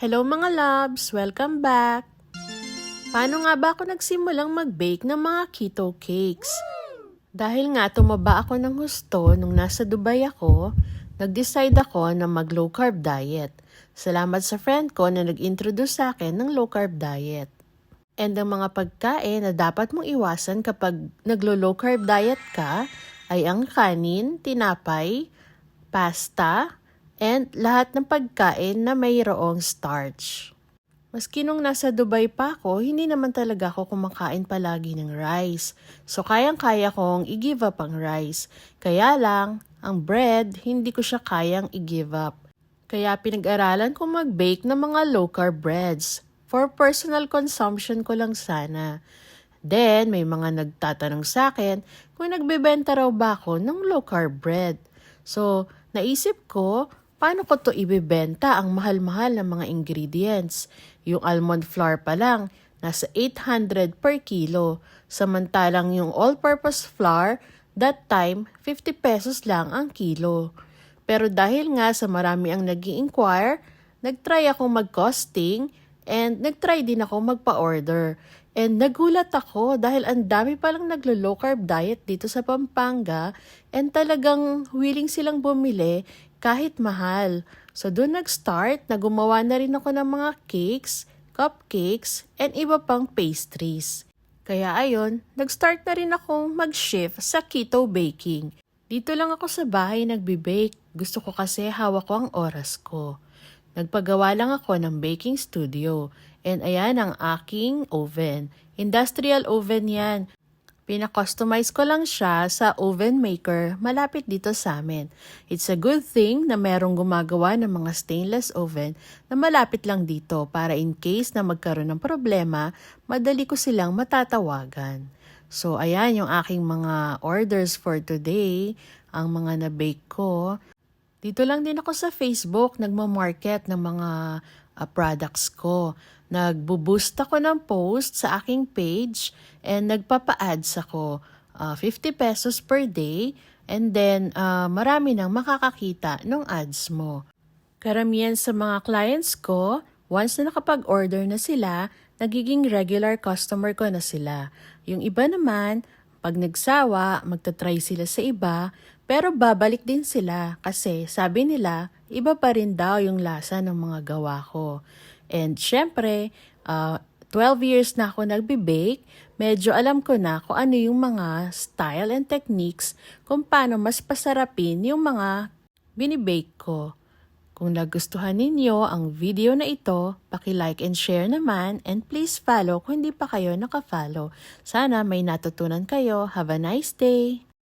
Hello mga loves! Welcome back! Paano nga ba ako nagsimulang mag-bake ng mga keto cakes? Dahil nga tumaba ako ng husto nung nasa Dubai ako, nag-decide ako na mag-low carb diet. Salamat sa friend ko na nag-introduce sa akin ng low carb diet. And ang mga pagkain na dapat mong iwasan kapag naglo-low carb diet ka ay ang kanin, tinapay, pasta, and lahat ng pagkain na mayroong starch. Maski nung nasa Dubai pa ako, hindi naman talaga ako kumakain palagi ng rice. So kayang-kaya kong i-give up ang rice. Kaya lang, ang bread, hindi ko siya kayang i-give up. Kaya pinag-aralan ko mag-bake ng mga low-carb breads. For personal consumption ko lang sana. Then, may mga nagtatanong sa akin kung nagbebenta raw ba ako ng low-carb bread. So, naisip ko, paano ko to ibebenta ang mahal-mahal ng mga ingredients? Yung almond flour pa lang, nasa 800 per kilo. Samantalang yung all-purpose flour, that time, 50 pesos lang ang kilo. Pero dahil nga sa marami ang nag inquire nagtry akong mag-costing and nagtry din ako magpa-order. And nagulat ako dahil ang dami palang naglo-low carb diet dito sa Pampanga and talagang willing silang bumili kahit mahal. So doon nag-start na gumawa na rin ako ng mga cakes, cupcakes, and iba pang pastries. Kaya ayon, nag-start na rin akong mag-shift sa keto baking. Dito lang ako sa bahay nagbe-bake. Gusto ko kasi hawak ko ang oras ko. Nagpagawa lang ako ng baking studio. And ayan ang aking oven. Industrial oven yan. Pina-customize ko lang siya sa oven maker malapit dito sa amin. It's a good thing na merong gumagawa ng mga stainless oven na malapit lang dito para in case na magkaroon ng problema, madali ko silang matatawagan. So ayan yung aking mga orders for today, ang mga na-bake ko. Dito lang din ako sa Facebook nagma-market ng mga uh, products ko. Nagbo-boost ako ng post sa aking page and nagpapa-ads ako. Uh, 50 pesos per day and then uh, marami nang makakakita ng ads mo. Karamihan sa mga clients ko, once na nakapag-order na sila, nagiging regular customer ko na sila. Yung iba naman, pag nagsawa, magta-try sila sa iba, pero babalik din sila kasi sabi nila, iba pa rin daw yung lasa ng mga gawa ko. And syempre, uh, 12 years na ako nagbe-bake, medyo alam ko na kung ano yung mga style and techniques kung paano mas pasarapin yung mga binibake ko. Kung nagustuhan ninyo ang video na ito, paki-like and share naman and please follow kung hindi pa kayo naka-follow. Sana may natutunan kayo. Have a nice day!